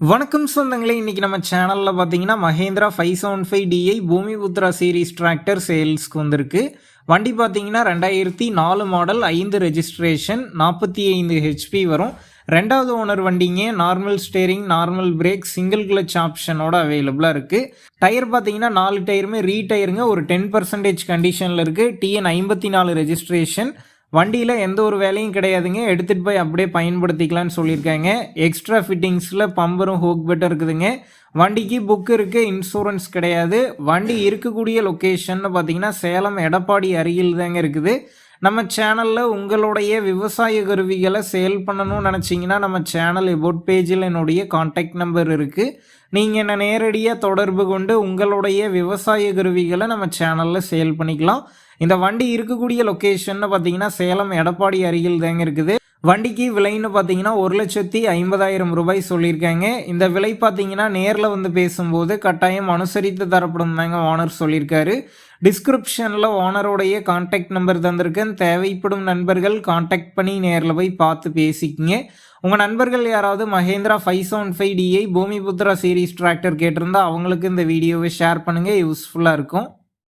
வணக்கம் சொந்தங்களே இன்றைக்கி நம்ம சேனலில் பார்த்தீங்கன்னா Mahindra five seven five DI Bhumiputra series tractor சேல்ஸ்க்கு வந்திருக்கு. வண்டி பார்த்தீங்கன்னா ரெண்டாயிரத்தி நாலு மாடல் ஐந்து ரெஜிஸ்ட்ரேஷன் நாற்பத்தி ஐந்து ஹெச்பி வரும். ரெண்டாவது ஓனர் வண்டிங்க normal steering normal brake single clutch ஆப்ஷனோட அவைலபிளாக இருக்குது டயர் பார்த்தீங்கன்னா நாலு டயருமே ரீடயருங்க ஒரு டென் பர்சன்டேஜ் கண்டிஷனில் இருக்குது டிஎன் ஐம்பத்தி நாலு ரெஜிஸ்ட்ரேஷன் வண்டியில் எந்த ஒரு வேலையும் கிடையாதுங்க. எடுத்துகிட்டு போய் அப்படியே பயன்படுத்திக்கலாம்னு சொல்லியிருக்காங்க. எக்ஸ்ட்ரா ஃபிட்டிங்ஸில் பம்பரும் ஹோக் பெட்டும் இருக்குதுங்க. வண்டிக்கு புக் இருக்குது இன்சூரன்ஸ் கிடையாது. வண்டி இருக்கக்கூடிய லொக்கேஷன்னு பார்த்தீங்கன்னா சேலம் எடப்பாடி அருகில் தாங்க இருக்குது. நம்ம சேனலில் உங்களுடைய விவசாய கருவிகளை சேல் பண்ணணும்னு நினச்சிங்கன்னா நம்ம சேனல் எபோட் பேஜில் என்னுடைய காண்டாக்ட் நம்பர் இருக்குது நீங்கள் என்னை நேரடியாக தொடர்பு கொண்டு உங்களுடைய விவசாய கருவிகளை நம்ம சேனலில் சேல் பண்ணிக்கலாம். இந்த வண்டி இருக்கக்கூடிய லொக்கேஷன் பார்த்தீங்கன்னா சேலம் எடப்பாடி அருகில் தாங்க இருக்குது. வண்டிக்கு விலைன்னு பார்த்தீங்கன்னா ஒரு லட்சத்தி ஐம்பதாயிரம் ரூபாய் சொல்லியிருக்காங்க. இந்த விலை பார்த்தீங்கன்னா நேரில் வந்து பேசும்போது கட்டாயம் அனுசரித்து தரப்படும் தாங்க ஓனர் சொல்லியிருக்காரு. டிஸ்கிரிப்ஷனில் ஓனருடைய கான்டாக்ட் நம்பர் தந்திருக்கேன். தேவைப்படும் நண்பர்கள் கான்டாக்ட் பண்ணி நேரில் போய் பார்த்து பேசிக்கிங்க. உங்கள் நண்பர்கள் யாராவது Mahindra five seven five DI Bhumiputra series tractor கேட்டிருந்தா அவங்களுக்கு இந்த வீடியோவை ஷேர் பண்ணுங்கள் யூஸ்ஃபுல்லாக இருக்கும்.